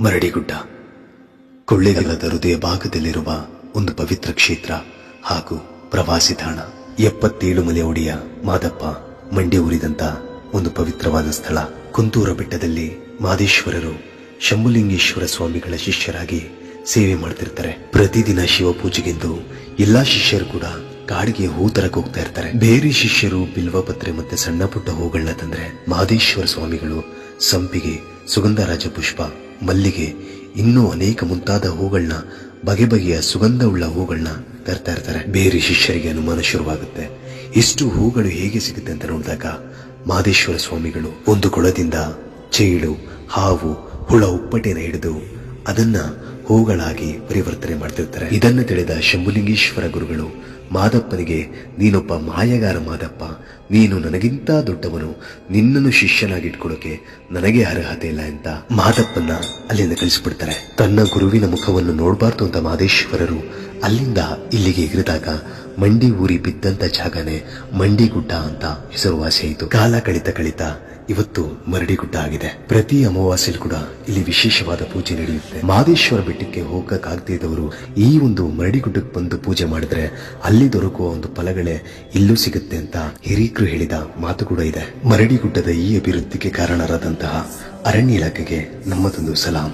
ಮರಡಿಗುಡ್ಡ. ಕೊಳ್ಳೆಗಾಲದ ಹೃದಯ ಭಾಗದಲ್ಲಿರುವ ಒಂದು ಪವಿತ್ರ ಕ್ಷೇತ್ರ ಹಾಗೂ ಪ್ರವಾಸಿ ತಾಣ. ಎಪ್ಪತ್ತೇಳು ಮಲೆ ಒಡೆಯ ಮಾದಪ್ಪ ಮಂಡ್ಯ ಊರಿದಂತ ಒಂದು ಪವಿತ್ರವಾದ ಸ್ಥಳ. ಕುಂತೂರ ಬೆಟ್ಟದಲ್ಲಿ ಮಾದೇಶ್ವರರು ಶಂಭುಲಿಂಗೇಶ್ವರ ಸ್ವಾಮಿಗಳ ಶಿಷ್ಯರಾಗಿ ಸೇವೆ ಮಾಡ್ತಿರ್ತಾರೆ. ಪ್ರತಿದಿನ ಶಿವ ಪೂಜೆಗೆಂದು ಎಲ್ಲಾ ಶಿಷ್ಯರು ಕೂಡ ಕಾಡಿಗೆ ಹೂ ತರಕ್ ಹೋಗ್ತಾ ಇರ್ತಾರೆ. ಬೇರೆ ಶಿಷ್ಯರು ಬಿಲ್ವಪತ್ರೆ ಮತ್ತೆ ಸಣ್ಣ ಪುಟ್ಟ ಹೂಗಳನ್ನ ತಂದ್ರೆ ಮಹದೇಶ್ವರ ಸ್ವಾಮಿಗಳು ಸಂಪಿಗೆ ಸುಗಂಧರಾಜ ಪುಷ್ಪ ಮಲ್ಲಿಗೆ ಇನ್ನೂ ಅನೇಕ ಮುಂತಾದ ಹೂಗಳನ್ನ ಬಗೆ ಬಗೆಯ ಸುಗಂಧವುಳ್ಳ ಹೂಗಳನ್ನ ತರ್ತಾ ಇರ್ತಾರೆ. ಬೇರೆ ಶಿಷ್ಯರಿಗೆ ಅನುಮಾನ ಶುರುವಾಗುತ್ತೆ. ಇಷ್ಟು ಹೂಗಳು ಹೇಗೆ ಸಿಗುತ್ತೆ ಅಂತ ನೋಡಿದಾಗ ಮಾದೇಶ್ವರ ಸ್ವಾಮಿಗಳು ಒಂದು ಕೊಳದಿಂದ ಚೇಳು, ಹಾವು, ಹುಳ ಉಪ್ಪಟೆನ ಹಿಡಿದು ಅದನ್ನ ಹೂಗಳಾಗಿ ಪರಿವರ್ತನೆ ಮಾಡ್ತಿರ್ತಾರೆ. ಇದನ್ನು ತಿಳಿದ ಶಂಭುಲಿಂಗೇಶ್ವರ ಗುರುಗಳು, ಮಾದಪ್ಪನಿಗೆ, ನೀನೊಬ್ಬ ಮಾಯಗಾರ ಮಾದಪ್ಪ ನೀನು ನನಗಿಂತ ದೊಡ್ಡವನು, ನಿನ್ನನ್ನು ಶಿಷ್ಯನಾಗಿಟ್ಕೊಳ್ಳೋಕೆ ನನಗೆ ಅರ್ಹತೆ ಇಲ್ಲ ಅಂತ ಮಾದಪ್ಪನ್ನ ಅಲ್ಲಿಂದ ಕಳಿಸ್ಬಿಡ್ತಾರೆ. ತನ್ನ ಗುರುವಿನ ಮುಖವನ್ನು ನೋಡಬಾರ್ದು ಅಂತ ಮಾದೇಶ್ವರರು ಅಲ್ಲಿಂದ ಇಲ್ಲಿಗೆ ಇರಿದಾಗ ಮಂಡಿ ಊರಿ ಬಿದ್ದಂತ ಜಾಗನೇ ಮಂಡಿಗುಡ್ಡ ಅಂತ ಹೆಸರುವಾಸಿಯಾಯಿತು ಕಾಲ ಕಳಿತ ಕಳಿತ ಇವತ್ತು ಮರಡಿಗುಡ್ಡ ಆಗಿದೆ. ಪ್ರತಿ ಅಮಾವಾಸ್ಯೆಯಲ್ಲಿ ಕೂಡ ಇಲ್ಲಿ ವಿಶೇಷವಾದ ಪೂಜೆ ನಡೆಯುತ್ತೆ. ಮಾದೇಶ್ವರ ಬೆಟ್ಟಕ್ಕೆ ಹೋಗಕ್ಕಾಗದೇ ಇದ್ದವರು ಈ ಒಂದು ಮರಡಿಗುಡ್ಡಕ್ಕೆ ಬಂದು ಪೂಜೆ ಮಾಡಿದ್ರೆ ಅಲ್ಲಿ ದೊರಕುವ ಒಂದು ಫಲಗಳೇ ಇಲ್ಲೂ ಸಿಗುತ್ತೆ ಅಂತ ಹಿರೀಕರು ಹೇಳಿದ ಮಾತು ಕೂಡ ಇದೆ. ಮರಡಿಗುಡ್ಡದ ಈ ಅಭಿವೃದ್ಧಿಗೆ ಕಾರಣರಾದಂತಹ ಅರಣ್ಯ ಇಲಾಖೆಗೆ ನಮ್ಮದೊಂದು ಸಲಾಂ.